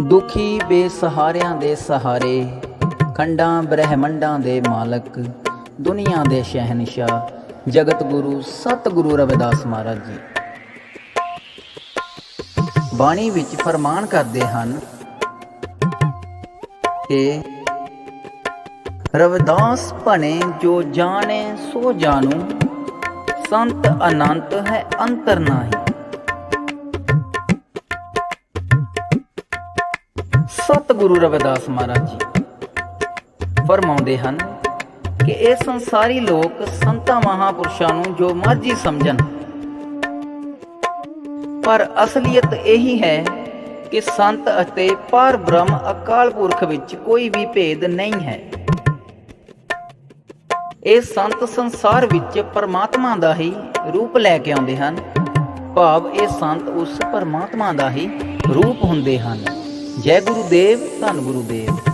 ਦੁਖੀ ਬੇਸਹਾਰਿਆਂ ਦੇ ਸਹਾਰੇ, ਖੰਡਾਂ ਬ੍ਰਹਿਮੰਡਾਂ ਦੇ ਮਾਲਕ, ਦੁਨੀਆ ਦੇ ਸ਼ਹਿਨशाह ਜਗਤ ਗੁਰੂ ਸਤਿਗੁਰੂ ਰਵਿਦਾਸ ਮਹਾਰਾਜ ਜੀ। ਬਾਣੀ ਵਿੱਚ ਫਰਮਾਨ ਕਰਦੇ ਹਨ ਕਿ ਰਵਿਦਾਸ ਭਣੇ ਜੋ ਜਾਣੇ ਸੋ ਜਾਣੂ, ਸੰਤ ਅਨੰਤ ਹੈ ਅੰਤਰ ਨਾਹੀ। ਸਤਿਗੁਰੂ ਰਵਿਦਾਸ ਮਹਾਰਾਜ ਜੀ ਫਰਮਾਉਂਦੇ ਹਨ ਕਿ ਇਹ ਸੰਸਾਰੀ ਲੋਕ ਸੰਤਾਂ ਮਹਾਪੁਰਸ਼ਾਂ ਨੂੰ ਜੋ ਮਰਜ਼ੀ ਸਮਝਣ। ਪਰ ਅਸਲੀਅਤ ਇਹੀ ਹੈ ਕਿ ਸੰਤ ਅਤੇ ਪਰ ਬ੍ਰਹਮ ਅਕਾਲ ਪੁਰਖ ਵਿੱਚ ਕੋਈ ਵੀ ਭੇਦ ਨਹੀਂ ਹੈ। ਇਹ ਸੰਤ ਸੰਸਾਰ ਵਿੱਚ ਪਰਮਾਤਮਾ ਦਾ ਹੀ ਰੂਪ ਲੈ ਕੇ ਆਉਂਦੇ ਹਨ। ਭਾਵ ਇਹ ਸੰਤ ਉਸ ਪਰਮਾਤਮਾ ਦਾ ਹੀ ਰੂਪ ਹੁੰਦੇ ਹਨ। ਜੈ ਗੁਰੂਦੇਵ ਧੰਨ ਗੁਰੂਦੇਵ